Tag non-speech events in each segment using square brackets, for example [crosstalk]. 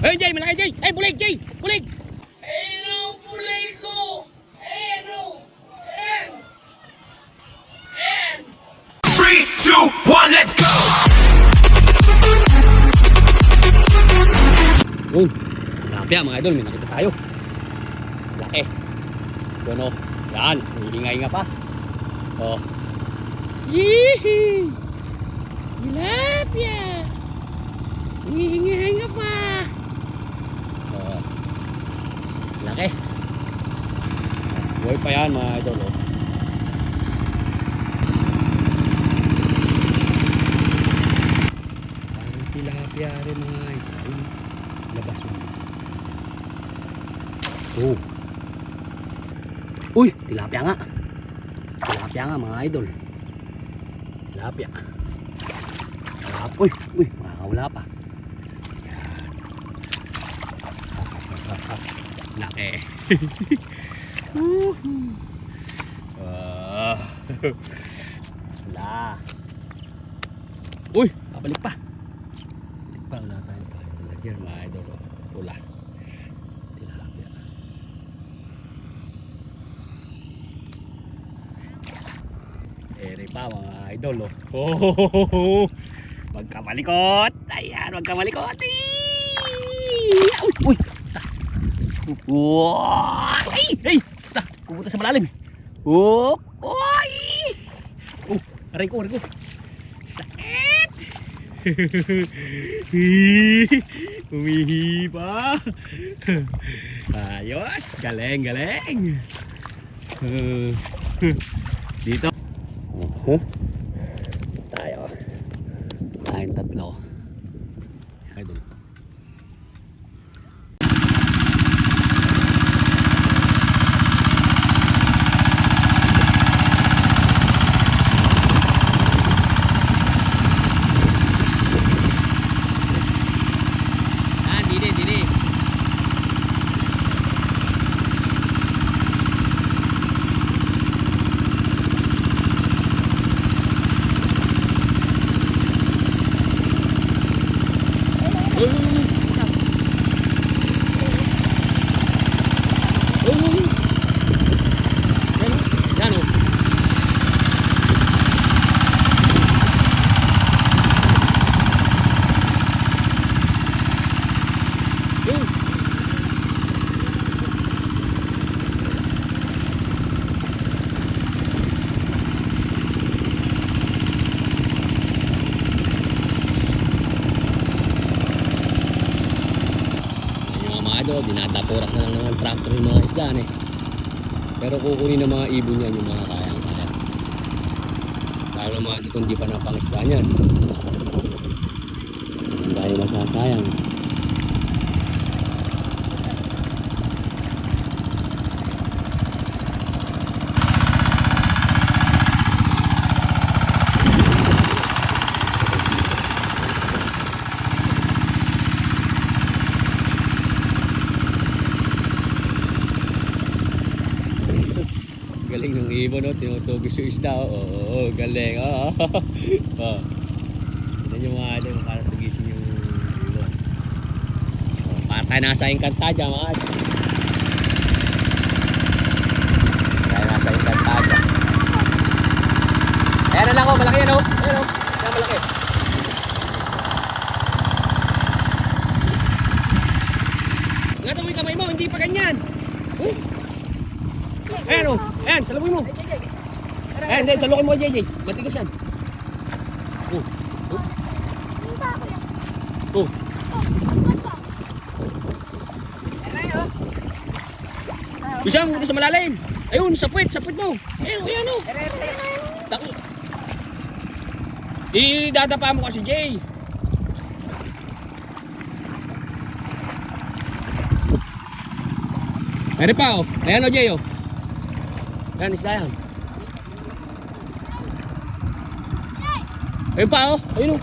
Hey, Jay, malaki, Jay. Ay, bulig, Jay. Bulig. Ayun, bulig ko. Ayun, ayun. Three, two, one, let's go! Yun. Tilapia, mga idol. May nakita tayo. Laki. Yun, oh. Yan. Hihinga nga pa. Oh. Yee! Tilapia. Hihinga pa. Oh. Laki. Buhay pa yan, mga idol, oh. Parang tilapia rin mga idol. Labas mo. Oh. Uy, tilapia nga. Tilapia nga mga idol. Tilapia. Tilapia. Uy, uy, makakawala pa. Yan. Laki. Ah. [laughs] Wala. Uy, babalik pa. Balik pa, wala tayong pa. Wala dyan, mga idol. oh. Wala. Tilapia. Ere pa, mga idol. Oh. Oh, Wag ka malikot. Ayan, wag ka malikot. Ay! Uy, uy. Wow! Ay, ay. Ta, pumunta sa malalim. Oh, oy! Oh, aray ko, aray ko. Sakit! [laughs] Umihi pa. Ayos. Galing, galing. Dito. Uh, tayo. Tayong tatlo. Ay, doon. Ah, didi, didi. Yan o. Yun. Yung mga idol, dinadapurak na lang ng tractor yung mga isda eh. Pero kukunin ng mga ibon niyan yung mga kayang-kaya. Lalo mga di kung di pa napangisda niyan. Hindi tayo masasayang. Ibon, no? Tinutugis yung isda. oh. Oo, oo, galing. Oo. Oh. [laughs] Yan yung mga idol, para tugisin yung ibon. Oh, para tayo nasa Encantadia, mga idol. Tayo nasa Encantadia. Ayan lang, oh. Malaki yan, oh. Ayan, oh. Ayan, malaki. Ingatan mo yung kamay mo, hindi pa ganyan. Oh. Ayan o. Ayan, salamoy mo. Ayan, hindi, salukin mo, JJ. Matigas yan. Oh. Oh. Oh. Bisa mo sa malalim. Ayun, sa puwet, sa puwet mo. Ayun, ayun o. Tako. Idadapa mo kasi, Jay. Meron pa oh. Ayan o, Jay oh. Ayan, isda yan. Ayun pa oh. Ayun oh.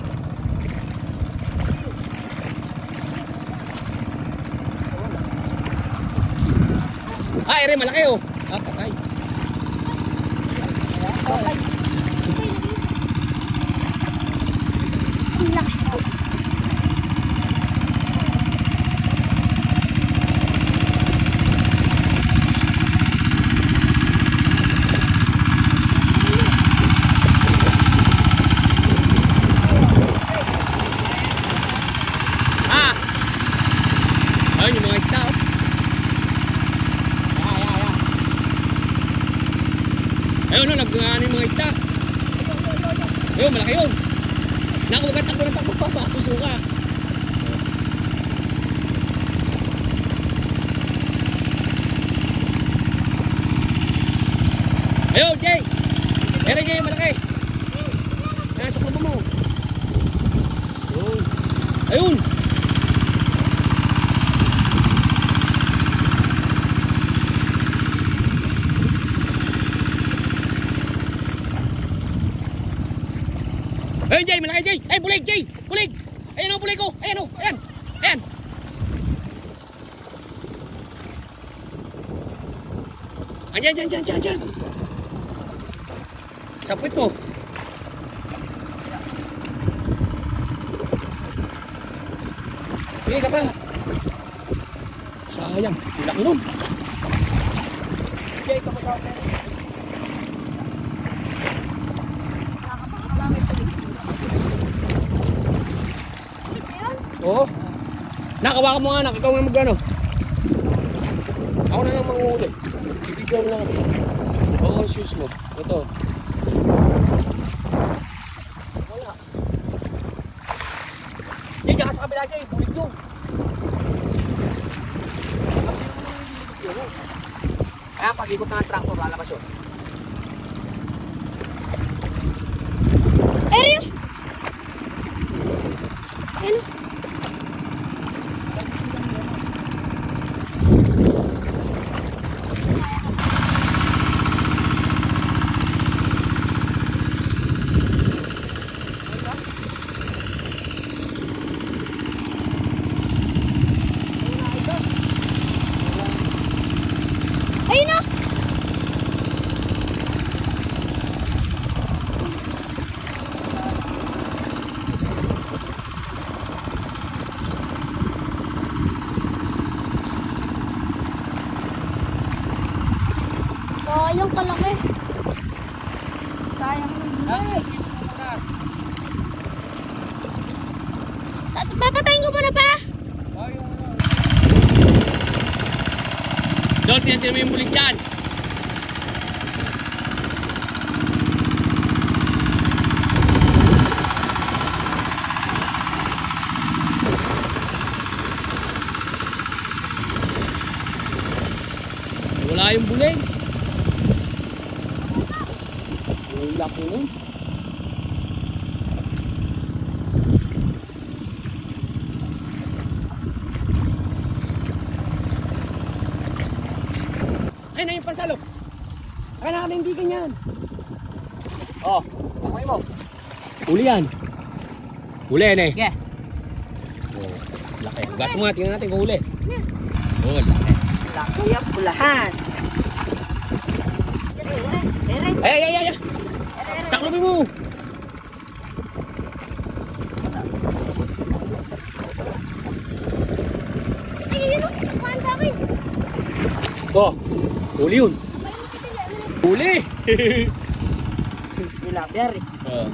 Ah, ere, malaki oh. Ah, patay. Ayun yung mga isda. Oh. Ayan, ayan, ayan. Ayun, no, nagngano yung mga isda. Ayun, malaki yun. Naku, huwag kang takbo na takbo pa. Baka susuka. Ayun, Jay! Meron Jay, malaki! Ayan, sa kubo mo. Ayun. Ayun! Jay, malaki Jay! Ay, bulig, Jay! Bulig! Ayan o, bulig ko! Ayan o, ayan! Ayan! Andiyan, dyan, dyan, dyan, dyan! Sapit mo! Sige ka pa! Sayang, laki nun! Jay, kapag Oo. Nakawakan mo nga anak, ikaw nga magano. Ako na lang manguhuli. Bibigyan mo lang ako. Oo, shoes mo. Ito. Wala. Yan, dyan ka sa kabila dyan. Bulit yun. Kaya pag-ikot na ng tractor, lalabas yun. Ayun! Ayun na! Sayang kalaki. Sayang. Ay, papatayin ko muna pa. Doon, tinatin mo yung bulig dyan. Wala yung bulig. Ang laki nun. Ay, na yung pansalo. Kailangan hindi ganyan. Oh, kamay mo. Uli yan. Uli yan eh. Yeah. Oh, laki. Gas mo nga, tingnan natin kung uli. Oh, laki. Laki ang pulahan. Ay, ay, ay, ay. Ay. Saklobi mo. Ay, yun o. Kuhaan sa akin. Oh, uli yun. Uli. Nilaber. oh.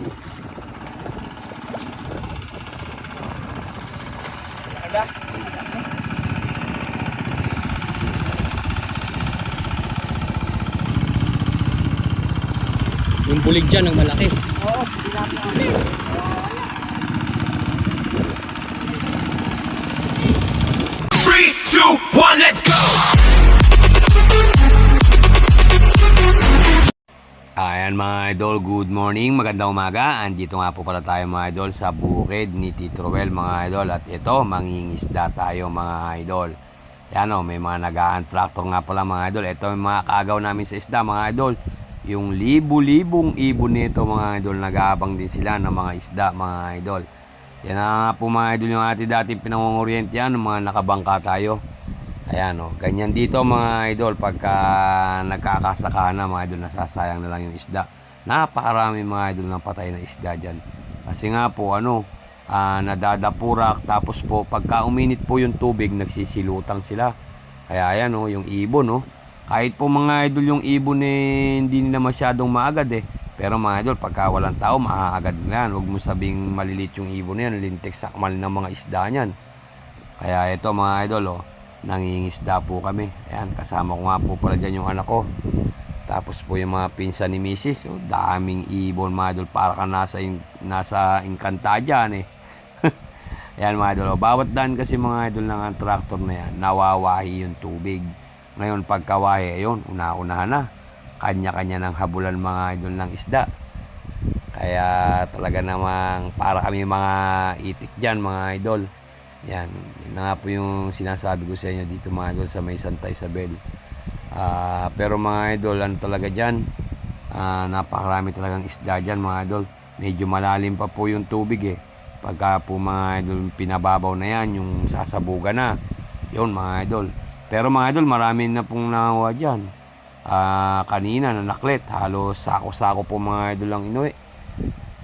Yung bulig dyan ang malaki. Oo. Three, two, one, let's go! Ayan mga idol, good morning, magandang umaga. Andito nga po pala tayo mga idol sa bukid ni Tito mga idol. At ito, mangingisda tayo mga idol. Yan o, may mga nag tractor nga pala mga idol. Ito yung mga kaagaw namin sa isda mga idol. Yung libu-libong ibon nito mga idol, nag-aabang din sila ng mga isda mga idol. Yan na nga po mga idol yung ating dating pinangunguryente yan, mga nakabangka tayo. Ayan o, ganyan dito mga idol pagka nagkakasaka na mga idol nasasayang na lang yung isda. Napakarami mga idol ng patay na isda dyan. Kasi nga po ano, ah, nadadapurak tapos po pagka uminit po yung tubig nagsisilutang sila. Kaya ayan o, yung ibon o. Kahit po mga idol yung ibon eh, hindi nila masyadong maagad eh. Pero mga idol, pagka walang tao, maaagad na yan. Huwag mo sabing malilit yung ibon na yan. Lintik sa kamal ng mga isda niyan. Kaya ito mga idol, oh, nangingisda po kami. Ayan, kasama ko nga po pala dyan yung anak ko. Tapos po yung mga pinsan ni Mrs. Oh, daming ibon mga idol. Para ka nasa, in, nasa Encantada dyan eh. [laughs] Ayan mga idol. Oh, Bawat daan kasi mga idol ng ang tractor na yan, nawawahi yung tubig. Ngayon pagkawahi, ayun, una-unahan na. Kanya-kanya ng habulan mga idol ng isda. Kaya talaga namang para kami mga itik dyan mga idol. Yan, yun nga po yung sinasabi ko sa inyo dito mga idol sa may Santa Isabel. Ah, pero mga idol, ano talaga dyan, ah, napakarami talagang isda dyan mga idol. Medyo malalim pa po yung tubig eh. Pagka po mga idol pinababaw na yan, yung sasabugan na. Yun mga idol. Pero mga idol, marami na pong nangawa dyan. Ah, kanina na naklet, halos sako-sako po mga idol ang inuwi.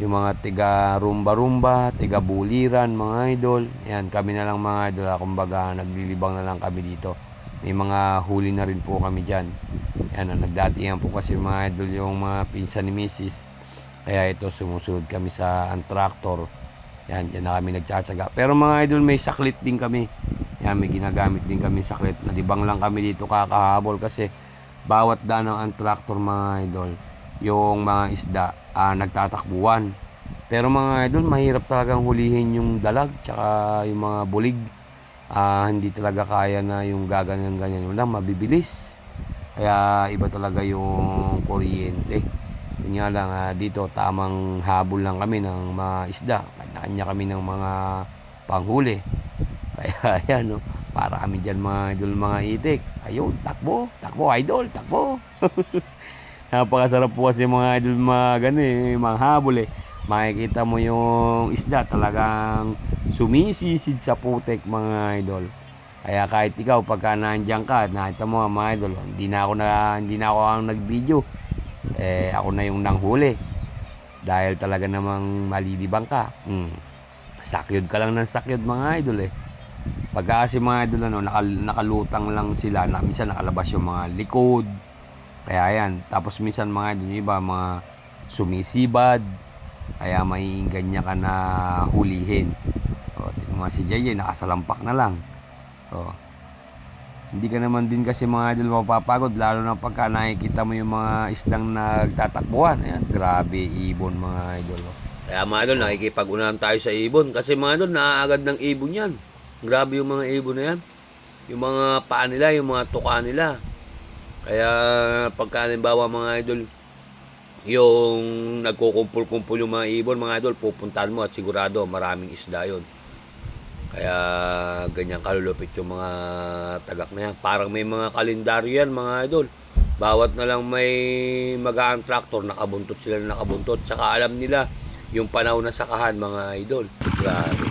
Yung mga tiga rumba-rumba, tiga buliran, mga idol. Yan, kami na lang mga idol. ah, Kumbaga, naglilibang na lang kami dito. May mga huli na rin po kami dyan. Yan, ah, nagdatihan po kasi mga idol yung mga pinsan ni Mrs. Kaya ito, sumusunod kami sa ang tractor. Yan, dyan na kami nagtsatsaga. Pero mga idol, may saklit din kami. May ginagamit din kami saklit. Nadibang lang kami dito kakahabol kasi bawat daan ng ang tractor mga idol, yung mga isda, ah, nagtatakbuhan. Pero mga idol, mahirap talagang hulihin yung dalag tsaka yung mga bulig. Ah, hindi talaga kaya na yung gaganyan-ganyan. Wala, mabibilis. Kaya iba talaga yung kuryente. Yun nga lang, ah, dito tamang habol lang kami ng mga isda. Kanya-kanya kami ng mga panghuli. Kaya [laughs] ayan, no, para kami dyan mga idol, mga itik. Ayun, takbo, takbo, idol, takbo. [laughs] Napakasarap po kasi mga idol mga gano eh, mga habol eh. Makikita mo yung isda talagang sumisisid sa putek mga idol. Kaya kahit ikaw pagka nandiyan ka, nakita mo mga idol, hindi na ako na hindi na ako ang nag-video. Eh ako na yung nanghuli. Dahil talaga namang malilibang ka. Hmm. Sakyod ka lang ng sakyod mga idol eh. Pagka kasi mga idol ano, nakal, nakalutang lang sila, na, minsan nakalabas yung mga likod. Kaya yan. Tapos minsan mga idol, iba mga sumisibad. Kaya maiinggan niya ka na hulihin. O, mo si JJ, nakasalampak na lang. O, hindi ka naman din kasi mga idol mapapagod lalo na pagka nakikita mo yung mga isdang nagtatakbuhan. Ayan, grabe ibon mga idol. Kaya mga idol, nakikipag-unahan tayo sa ibon kasi mga idol, naaagad ng ibon yan. Grabe yung mga ibon na yan. Yung mga paa nila, yung mga tuka nila. Kaya pagka halimbawa mga idol, yung nagkukumpul-kumpul yung mga ibon, mga idol, pupuntahan mo at sigurado maraming isda yon. Kaya ganyan kalulupit yung mga tagak na yan. Parang may mga kalendaryo yan mga idol. Bawat na lang may magaan tractor, nakabuntot sila na nakabuntot. Tsaka alam nila yung panahon na sakahan mga idol. Grabe.